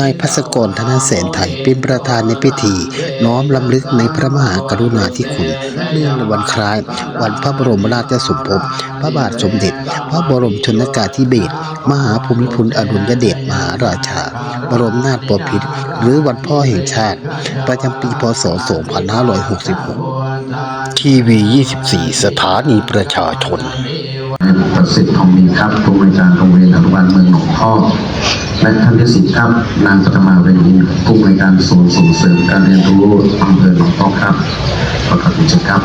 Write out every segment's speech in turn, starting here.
นายพัสกรธนเสนไทยเป็นประธานในพิธี น้อมลำลึกในพระมหากรุณาธิคุณ เนื่องในวันคล้าย วันพระบรมราชสมภพพระบาทสมเด็จ พระบรมชนกาธิเบศรมหาภูมิพลอดุลยเดชมหาราชา บรมนาถบพิตรหรือวันพ่อแห่งชาติ ประจำปีพศ 2566 ทีวี 24 สถานีประชาชนประสิทธิ์ทองมีครับผู้บริการโรงเรียนอนุบาลเมืองหนองพ่อ และท่านที่สิบครับ นางปฐมาเวณีผู้บริการศูนย์ส่งเสริมการเรียนรู้อำเภอหนองพ่อครับประกอบกิจกรรม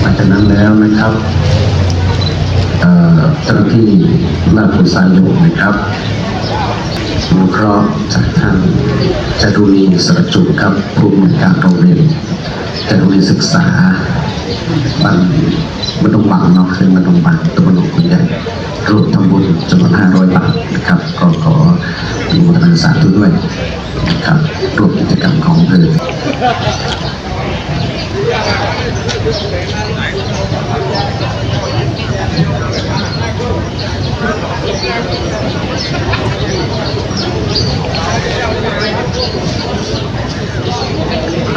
หลังจากนั้น แล้วนะครับเจ้าหน้าที่ราชบุษาโยกนะครับอนุเคราะห์จากท่านจารุณีสระจุครับผู้อำนวยการโรงเรียนจารุณีศึกษาบ้านบ้านดงบังเนาะคือบ้านดงบังตำบลหนองคุณใหญ่รวมทำบุญจำนวน500บาทนะครับ ก็ขออนุโมทนาสาธุด้วยนะครับรวมกิจกรรมของเธอ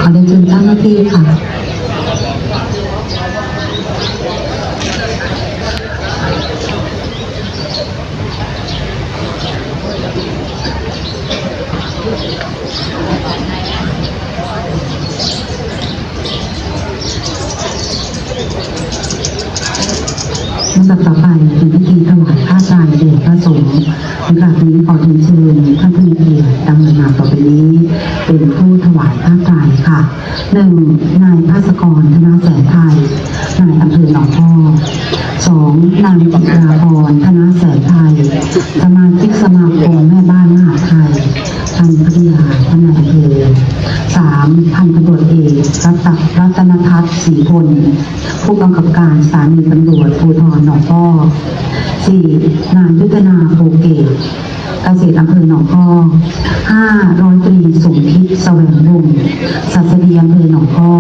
อเรียนเชิญเจ้าหน้าที่ค่ะลำดับต่อไปเป็นพิธีถวายผ้าไตรแด่พระสงฆ์ในการนี้ขอเรียนเชิญท่าน ผู้มีเกียรติดังลำดับต่อไปนี้เป็นผู้ถวายผ้าไตรค่ะหนึ่งนายภาสกรธนาแสนไทยนายอำเภอหนองพ่อสองนางจิตราพรธนาแสนไทยสมาชิกสมาคมแม่บ้านมหาไทยท่านพัทยาท่านายอำเภอสามพันตำรวจเอกรัตรัตนทัศน์ศรีพลผู้กำกับการสถานีตำรวจภูธรหนองพ่อสี่นายยุทธนาโพเกตรอำเภอหนองพ่อห้าร้อยตรี สมคิดแสวงวงศ์ศัสดีอำเภอหนองก้อ